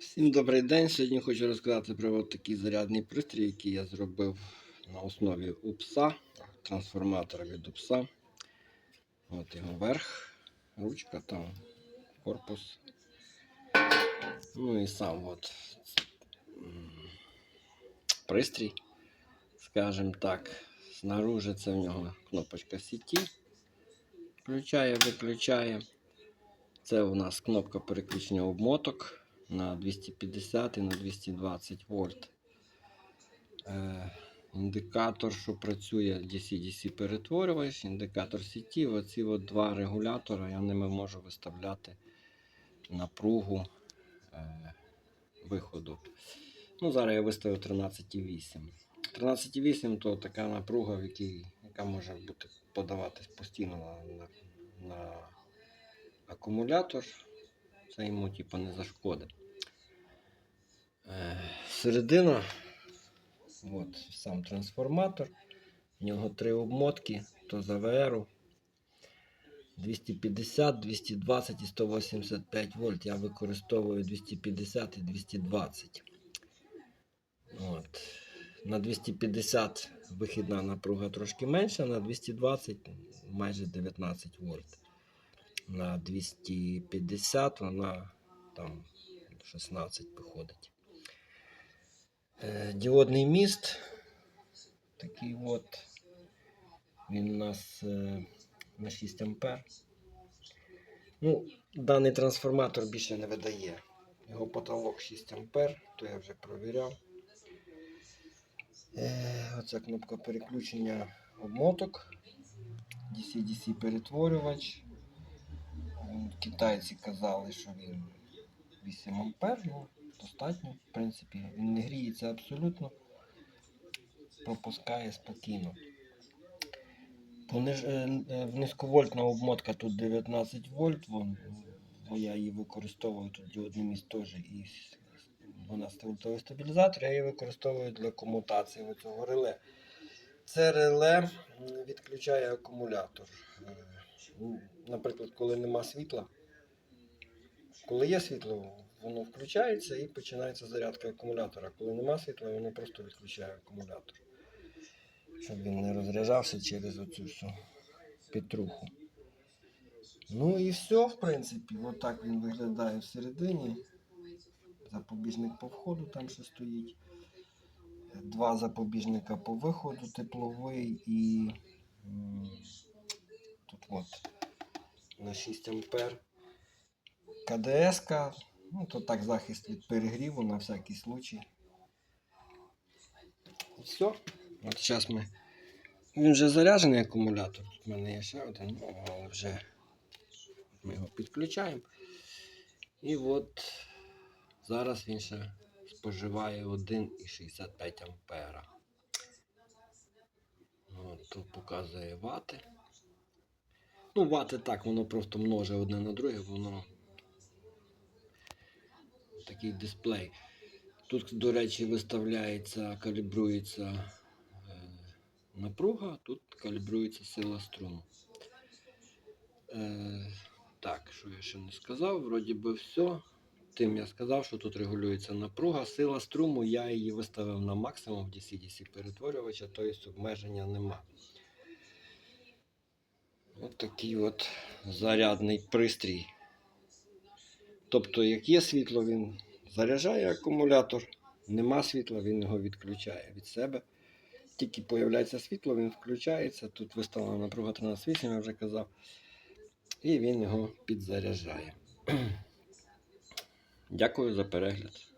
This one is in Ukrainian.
Всім добрий день. Сьогодні хочу розказати про от такий зарядний пристрій, який я зробив на основі УПСа, трансформатора від УПСа. От його верх, ручка, там корпус. Ну і сам от пристрій, скажімо так. Снаружи це в нього кнопочка сіті. Включає, виключає. Це у нас кнопка переключення обмоток на 250 і на 220 вольт. Е, індикатор, що працює DC-DC перетворювач, індикатор сіті. Оці от два регулятори, я ними можу виставляти напругу е, виходу. Ну, зараз я виставив 13,8. 13,8 то така напруга, в якій, яка може бути подаватись постійно на, на, на акумулятор. Це йому типу, не зашкодить. Е, середина, от сам трансформатор. В нього три обмотки, то з АВР. 250, 220 і 185 вольт. Я використовую 250 і 220. От. На 250 вихідна напруга трошки менша, на 220 майже 19 вольт. На 250 вона там 16 виходить. Е, діодний міст. Такий от. Він у нас е, на 6 ампер. Ну, даний трансформатор більше не видає. Його потолок 6 ампер, то я вже провіряв. Е, оця кнопка переключення обмоток. DC-DC перетворювач. Китайці казали, що він 8 ампер, ну, достатньо, в принципі. Він не гріється абсолютно, пропускає спокійно. Е, е, Низьковольтна обмотка тут 19 вольт, бо я її використовую тут діодний міст теж і 12 вольтовий стабілізатор, я її використовую для комутації цього реле. Це реле відключає акумулятор. Е, Наприклад, коли нема світла, коли є світло, воно включається і починається зарядка акумулятора. Коли нема світла, воно просто відключає акумулятор. Щоб він не розряджався через оцю всю підтруху. Ну і все, в принципі, отак він виглядає всередині. Запобіжник по входу там ще стоїть. Два запобіжника по виходу, тепловий і тут от на 6 ампер. КДС, ну то так захист від перегріву на всякий случай. Все. От зараз ми. Він вже заряджений акумулятор. Тут в мене є ще один, ну, але вже ми його підключаємо. І от зараз він ще споживає 1,65 ампера. От, тут показує вати. Ну, вати так, воно просто множе одне на друге, воно такий дисплей. Тут, до речі, виставляється, калібрується е, напруга, тут калібрується сила струму. Е, так, що я ще не сказав, вроді би все. Тим я сказав, що тут регулюється напруга. Сила струму, я її виставив на максимум в DC-DC перетворювача, тобто обмеження нема. От такий от зарядний пристрій. Тобто, як є світло, він заряджає акумулятор, нема світла, він його відключає від себе. Тільки появляється світло, він включається. Тут виставлена напруга 13,8, я вже казав. І він його підзаряджає. Дякую за перегляд.